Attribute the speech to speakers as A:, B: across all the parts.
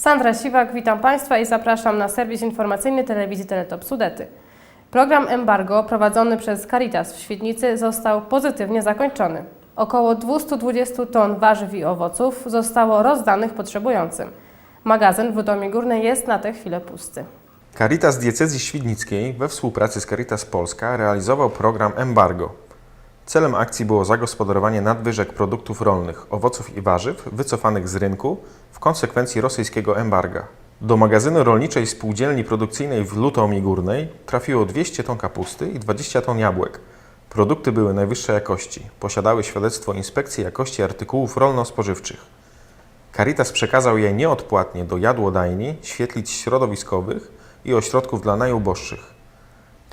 A: Sandra Siwak, witam Państwa i zapraszam na serwis informacyjny telewizji Teletop Sudety. Program Embargo prowadzony przez Caritas w Świdnicy został pozytywnie zakończony. Około 220 ton warzyw i owoców zostało rozdanych potrzebującym. Magazyn w Udomie Górnej jest na tę chwilę pusty.
B: Caritas Diecezji Świdnickiej we współpracy z Caritas Polska realizował program Embargo. Celem akcji było zagospodarowanie nadwyżek produktów rolnych, owoców i warzyw wycofanych z rynku w konsekwencji rosyjskiego embarga. Do magazynu rolniczej spółdzielni produkcyjnej w Lutomie Górnej trafiło 200 ton kapusty i 20 ton jabłek. Produkty były najwyższej jakości, posiadały świadectwo Inspekcji Jakości Artykułów Rolno-Spożywczych. Caritas przekazał je nieodpłatnie do jadłodajni, świetlic środowiskowych i ośrodków dla najuboższych.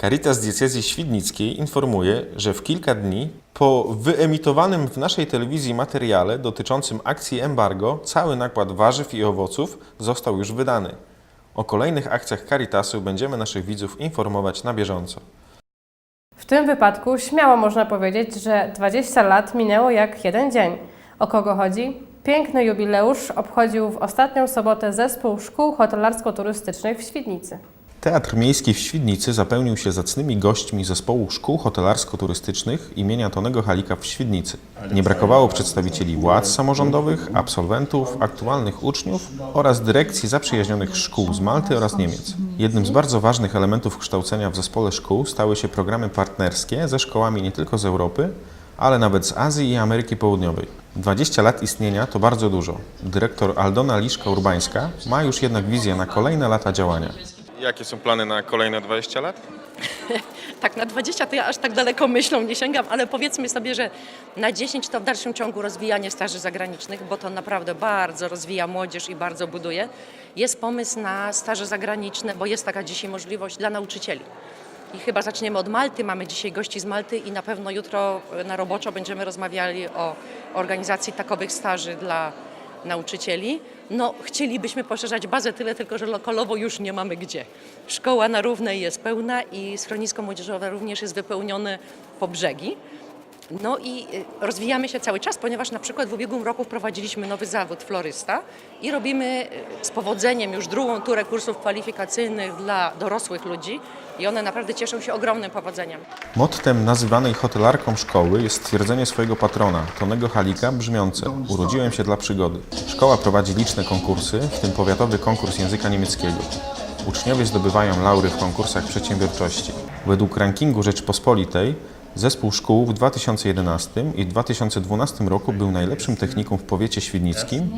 B: Caritas Diecezji Świdnickiej informuje, że w kilka dni po wyemitowanym w naszej telewizji materiale dotyczącym akcji embargo cały nakład warzyw i owoców został już wydany. O kolejnych akcjach Caritasu będziemy naszych widzów informować na bieżąco.
A: W tym wypadku śmiało można powiedzieć, że 20 lat minęło jak jeden dzień. O kogo chodzi? Piękny jubileusz obchodził w ostatnią sobotę zespół szkół hotelarsko-turystycznych w Świdnicy.
B: Teatr Miejski w Świdnicy zapełnił się zacnymi gośćmi zespołu szkół hotelarsko-turystycznych imienia Tonego Halika w Świdnicy. Nie brakowało przedstawicieli władz samorządowych, absolwentów, aktualnych uczniów oraz dyrekcji zaprzyjaźnionych szkół z Malty oraz Niemiec. Jednym z bardzo ważnych elementów kształcenia w zespole szkół stały się programy partnerskie ze szkołami nie tylko z Europy, ale nawet z Azji i Ameryki Południowej. 20 lat istnienia to bardzo dużo. Dyrektor Aldona Liszka-Urbańska ma już jednak wizję na kolejne lata działania. Jakie są plany na kolejne 20 lat?
C: Tak, na 20 to ja aż tak daleko myślą nie sięgam, ale powiedzmy sobie, że na 10 to w dalszym ciągu rozwijanie staży zagranicznych, bo to naprawdę bardzo rozwija młodzież i bardzo buduje. Jest pomysł na staże zagraniczne, bo jest taka dzisiaj możliwość dla nauczycieli. I chyba zaczniemy od Malty. Mamy dzisiaj gości z Malty i na pewno jutro e, na roboczo będziemy rozmawiali o organizacji takowych staży dla nauczycieli. No, chcielibyśmy poszerzać bazę tyle, tylko że lokalowo już nie mamy gdzie. Szkoła na Równej jest pełna i schronisko młodzieżowe również jest wypełnione po brzegi. No i y, rozwijamy się cały czas, ponieważ na przykład w ubiegłym roku wprowadziliśmy nowy zawód florysta i robimy y, z powodzeniem już drugą turę kursów kwalifikacyjnych dla dorosłych ludzi i one naprawdę cieszą się ogromnym powodzeniem.
B: Mottem nazywanej hotelarką szkoły jest stwierdzenie swojego patrona, Tonego Halika, brzmiące Urodziłem się dla przygody. Szkoła prowadzi liczne konkursy, w tym powiatowy konkurs języka niemieckiego. Uczniowie zdobywają laury w konkursach przedsiębiorczości. Według rankingu Rzeczpospolitej zespół szkół w 2011 i 2012 roku był najlepszym technikum w powiecie świdnickim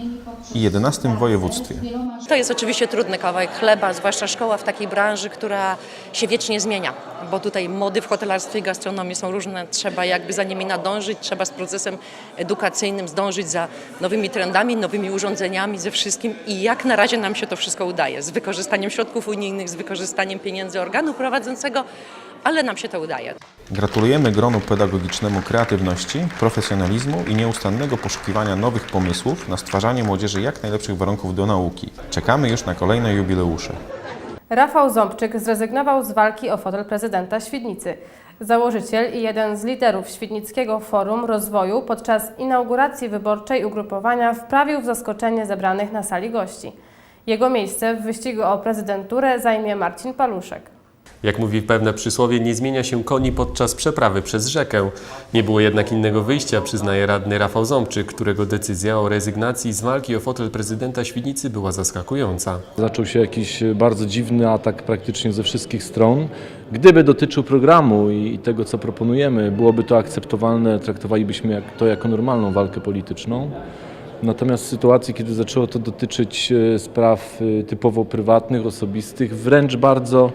B: i 11 w województwie.
C: To jest oczywiście trudny kawałek chleba, zwłaszcza szkoła w takiej branży, która się wiecznie zmienia, bo tutaj mody w hotelarstwie i gastronomii są różne, trzeba jakby za nimi nadążyć, trzeba z procesem edukacyjnym zdążyć za nowymi trendami, nowymi urządzeniami, ze wszystkim i jak na razie nam się to wszystko udaje, z wykorzystaniem środków unijnych, z wykorzystaniem pieniędzy organu prowadzącego, ale nam się to udaje.
B: Gratulujemy gronu pedagogicznemu kreatywności, profesjonalizmu i nieustannego poszukiwania nowych pomysłów na stwarzanie młodzieży jak najlepszych warunków do nauki. Czekamy już na kolejne jubileusze.
A: Rafał Ząbczyk zrezygnował z walki o fotel prezydenta Świdnicy. Założyciel i jeden z liderów Świdnickiego Forum Rozwoju podczas inauguracji wyborczej ugrupowania wprawił w zaskoczenie zebranych na sali gości. Jego miejsce w wyścigu o prezydenturę zajmie Marcin Paluszek.
D: Jak mówi pewne przysłowie, nie zmienia się koni podczas przeprawy przez rzekę. Nie było jednak innego wyjścia, przyznaje radny Rafał Ząbczyk, którego decyzja o rezygnacji z walki o fotel prezydenta Świdnicy była zaskakująca.
E: Zaczął się jakiś bardzo dziwny atak praktycznie ze wszystkich stron. Gdyby dotyczył programu i tego, co proponujemy, byłoby to akceptowalne, traktowalibyśmy to jako normalną walkę polityczną. Natomiast w sytuacji, kiedy zaczęło to dotyczyć e, spraw e, typowo prywatnych, osobistych, wręcz bardzo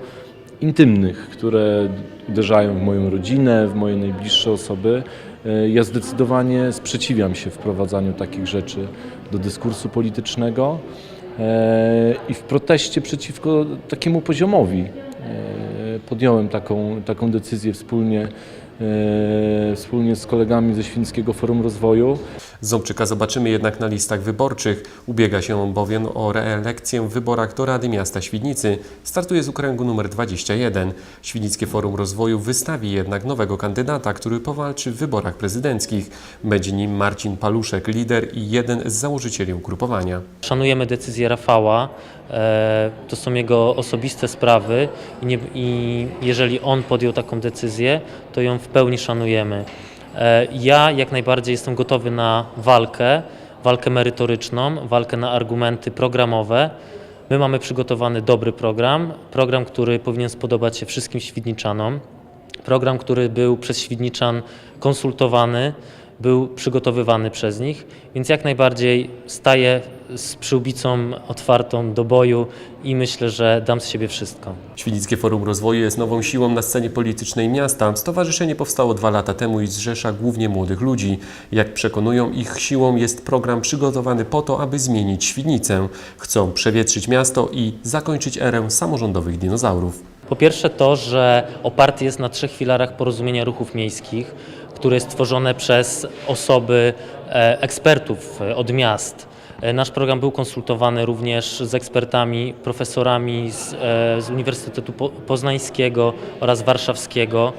E: intymnych, które uderzają w moją rodzinę, w moje najbliższe osoby, e, ja zdecydowanie sprzeciwiam się wprowadzaniu takich rzeczy do dyskursu politycznego e, i w proteście przeciwko takiemu poziomowi e, podjąłem taką, taką decyzję wspólnie wspólnie z kolegami ze Świńskiego Forum Rozwoju.
D: Ząbczyka zobaczymy jednak na listach wyborczych. Ubiega się on bowiem o reelekcję w wyborach do Rady Miasta Świdnicy. Startuje z okręgu numer 21. Świdnickie Forum Rozwoju wystawi jednak nowego kandydata, który powalczy w wyborach prezydenckich. Będzie nim Marcin Paluszek, lider i jeden z założycieli ugrupowania.
F: Szanujemy decyzję Rafała, e, to są jego osobiste sprawy i, nie, i jeżeli on podjął taką decyzję, to ją w pełni szanujemy. E, Ja jak najbardziej jestem gotowy na walkę, walkę merytoryczną, walkę na argumenty programowe. My mamy przygotowany dobry program, program, który powinien spodobać się wszystkim świdniczanom. Program, który był przez Świdniczan konsultowany, był przygotowywany przez nich, więc jak najbardziej staję z przyłbicą otwartą do boju i myślę, że dam z siebie wszystko.
D: Świdnickie Forum Rozwoju jest nową siłą na scenie politycznej miasta. Stowarzyszenie powstało dwa lata temu i zrzesza głównie młodych ludzi. Jak przekonują, ich siłą jest program przygotowany po to, aby zmienić Świdnicę. Chcą przewietrzyć miasto i zakończyć erę samorządowych dinozaurów.
F: Po pierwsze to, że oparty jest na trzech filarach porozumienia ruchów miejskich, które jest tworzone przez osoby e, ekspertów e, od miast. E, Nasz program był konsultowany również z ekspertami, profesorami z, e, z Uniwersytetu Po- Poznańskiego oraz Warszawskiego.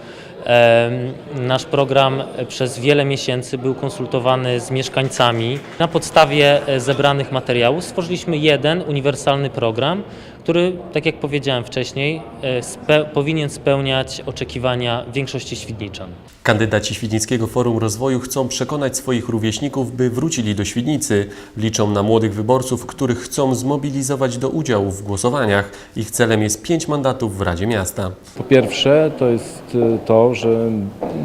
F: Em, Nasz program e, przez wiele miesięcy był konsultowany z mieszkańcami. Na podstawie e, zebranych materiałów stworzyliśmy jeden uniwersalny program, który, tak jak powiedziałem wcześniej, e, spe- powinien spełniać oczekiwania większości Świdniczan.
D: Kandydaci Świdnickiego Forum Rozwoju chcą przekonać swoich rówieśników, by wrócili do Świdnicy. Liczą na młodych wyborców, których chcą zmobilizować do udziału w głosowaniach. Ich celem jest pięć mandatów w Radzie Miasta.
E: Po pierwsze to jest e, to, że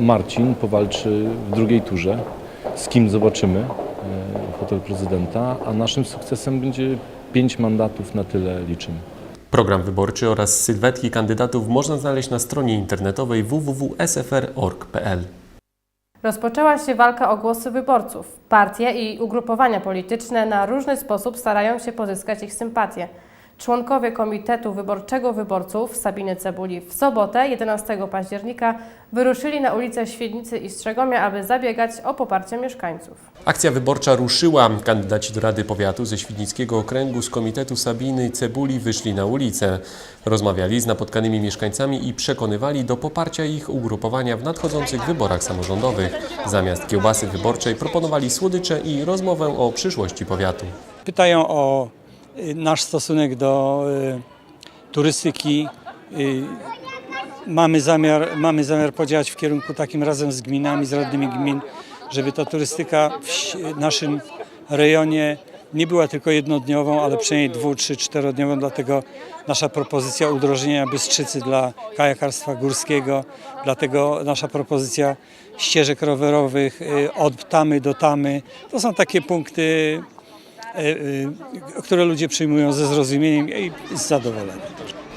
E: Marcin powalczy w drugiej turze, z kim zobaczymy e, fotel prezydenta, a naszym sukcesem będzie pięć mandatów, na tyle liczymy.
D: Program wyborczy oraz sylwetki kandydatów można znaleźć na stronie internetowej www.sfr.org.pl.
A: Rozpoczęła się walka o głosy wyborców. Partie i ugrupowania polityczne na różny sposób starają się pozyskać ich sympatię. Członkowie Komitetu Wyborczego Wyborców Sabiny Cebuli w sobotę 11 października wyruszyli na ulicę Świdnicy i Strzegomia, aby zabiegać o poparcie mieszkańców.
D: Akcja wyborcza ruszyła. Kandydaci do Rady Powiatu ze Świdnickiego Okręgu z Komitetu Sabiny i Cebuli wyszli na ulicę. Rozmawiali z napotkanymi mieszkańcami i przekonywali do poparcia ich ugrupowania w nadchodzących wyborach samorządowych. Zamiast kiełbasy wyborczej proponowali słodycze i rozmowę o przyszłości powiatu.
G: Pytają o nasz stosunek do y, turystyki. Y, Mamy zamiar, mamy zamiar podziałać w kierunku takim razem z gminami, z radnymi gmin, żeby ta turystyka w naszym rejonie nie była tylko jednodniową, ale przynajmniej dwu, trzy, czterodniową. Dlatego nasza propozycja udrożnienia Bystrzycy dla kajakarstwa górskiego, dlatego nasza propozycja ścieżek rowerowych y, od tamy do tamy. To są takie punkty które ludzie przyjmują ze zrozumieniem i z zadowoleniem.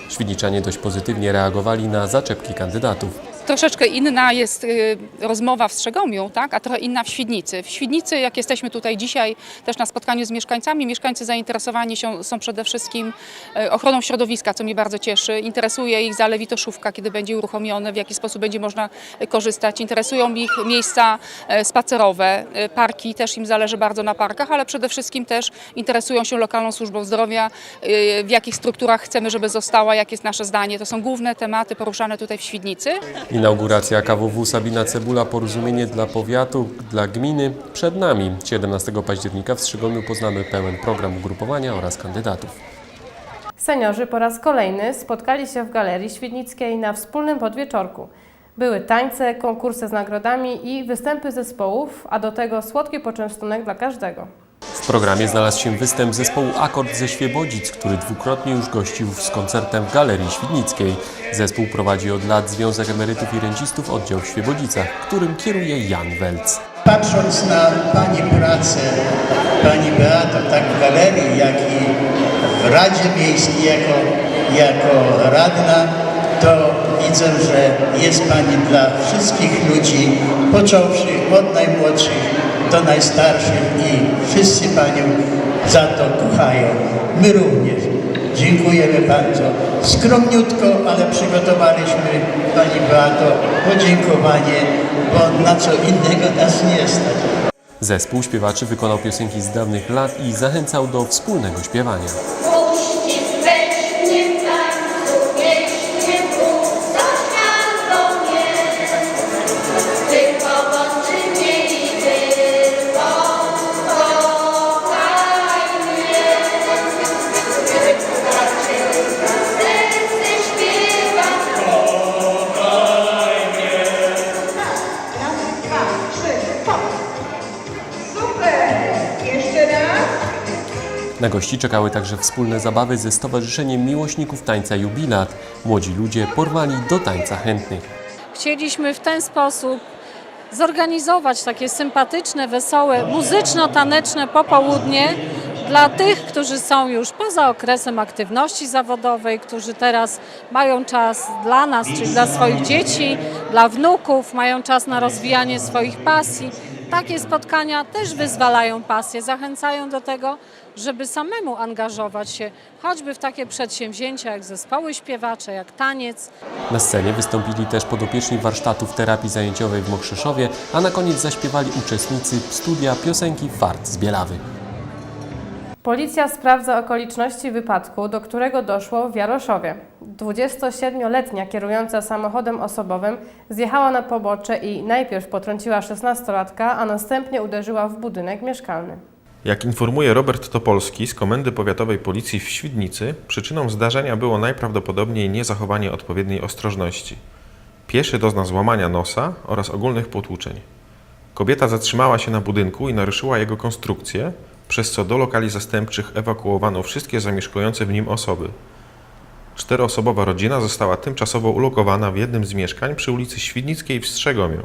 D: Świdniczanie dość pozytywnie reagowali na zaczepki kandydatów.
H: Troszeczkę inna jest y, rozmowa w Strzegomiu, tak, a trochę inna w Świdnicy. W Świdnicy, jak jesteśmy tutaj dzisiaj też na spotkaniu z mieszkańcami, mieszkańcy zainteresowani są, są przede wszystkim y, ochroną środowiska, co mnie bardzo cieszy. Interesuje ich zalewitoszówka, kiedy będzie uruchomione, w jaki sposób będzie można korzystać. Interesują ich miejsca y, spacerowe, y, parki, też im zależy bardzo na parkach, ale przede wszystkim też interesują się lokalną służbą zdrowia, y, w jakich strukturach chcemy, żeby została, jakie jest nasze zdanie. To są główne tematy poruszane tutaj w Świdnicy.
D: Inauguracja KWW Sabina Cebula Porozumienie dla Powiatu, dla Gminy przed nami. 17 października w Strzygomiu poznamy pełen program ugrupowania oraz kandydatów.
A: Seniorzy po raz kolejny spotkali się w Galerii Świdnickiej na wspólnym podwieczorku. Były tańce, konkursy z nagrodami i występy zespołów, a do tego słodki poczęstunek dla każdego.
D: W programie znalazł się występ zespołu Akord ze Świebodzic, który dwukrotnie już gościł z koncertem w Galerii Świdnickiej. Zespół prowadzi od lat Związek Emerytów i Rencistów oddział w Świebodzicach, którym kieruje Jan Welc.
I: Patrząc na Pani pracę, Pani Beato, tak w galerii, jak i w Radzie Miejskiej jako, jako radna, to widzę, że jest Pani dla wszystkich ludzi, począwszy od najmłodszych do najstarszych i wszyscy Panią za to kochają. My również. dziękujemy bardzo. Skromniutko, ale przygotowaliśmy Pani Beato podziękowanie, bo na co innego nas nie stać.
D: Zespół śpiewaczy wykonał piosenki z dawnych lat i zachęcał do wspólnego śpiewania. Na gości czekały także wspólne zabawy ze Stowarzyszeniem Miłośników Tańca Jubilat. Młodzi ludzie porwali do tańca chętnych.
J: Chcieliśmy w ten sposób zorganizować takie sympatyczne, wesołe, muzyczno-taneczne popołudnie dla tych, którzy są już poza okresem aktywności zawodowej, którzy teraz mają czas dla nas, czyli dla swoich dzieci, dla wnuków, mają czas na rozwijanie swoich pasji. Takie spotkania też wyzwalają pasję, zachęcają do tego, żeby samemu angażować się choćby w takie przedsięwzięcia jak zespoły śpiewacze, jak taniec,
D: Na scenie wystąpili też podopieczni warsztatów terapii zajęciowej w Mokrzeszowie, a na koniec zaśpiewali uczestnicy studia piosenki Fart z Bielawy.
A: Policja sprawdza okoliczności wypadku, do którego doszło w Jaroszowie. 27-letnia kierująca samochodem osobowym zjechała na pobocze i najpierw potrąciła 16-latka, a następnie uderzyła w budynek mieszkalny.
B: Jak informuje Robert Topolski z Komendy Powiatowej Policji w Świdnicy, przyczyną zdarzenia było najprawdopodobniej niezachowanie odpowiedniej ostrożności. Pieszy dozna złamania nosa oraz ogólnych potłuczeń. Kobieta zatrzymała się na budynku i naruszyła jego konstrukcję, przez co do lokali zastępczych ewakuowano wszystkie zamieszkujące w nim osoby. Czteroosobowa rodzina została tymczasowo ulokowana w jednym z mieszkań przy ulicy Świdnickiej w Strzegomiu.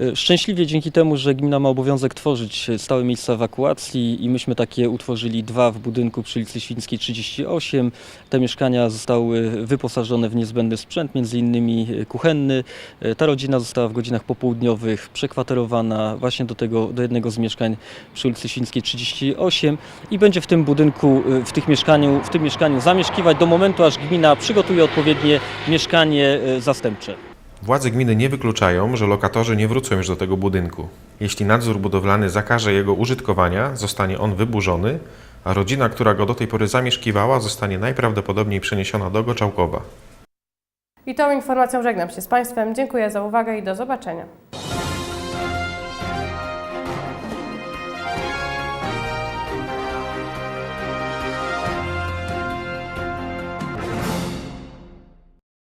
K: E, Szczęśliwie dzięki temu, że gmina ma obowiązek tworzyć stałe miejsca ewakuacji i myśmy takie utworzyli dwa w budynku przy ulicy Świńskiej 38. Te mieszkania zostały wyposażone w niezbędny sprzęt, między innymi kuchenny. E, Ta rodzina została w godzinach popołudniowych przekwaterowana właśnie do, tego, do jednego z mieszkań przy ulicy Świńskiej 38 i będzie w tym budynku, e, w, tych mieszkaniu, w tym mieszkaniu zamieszkiwać do momentu, aż gmina przygotuje odpowiednie mieszkanie e, zastępcze.
B: Władze gminy nie wykluczają, że lokatorzy nie wrócą już do tego budynku. Jeśli nadzór budowlany zakaże jego użytkowania, zostanie on wyburzony, a rodzina, która go do tej pory zamieszkiwała, zostanie najprawdopodobniej przeniesiona do Goczałkowa.
A: I tą informacją żegnam się z Państwem. Dziękuję za uwagę i do zobaczenia.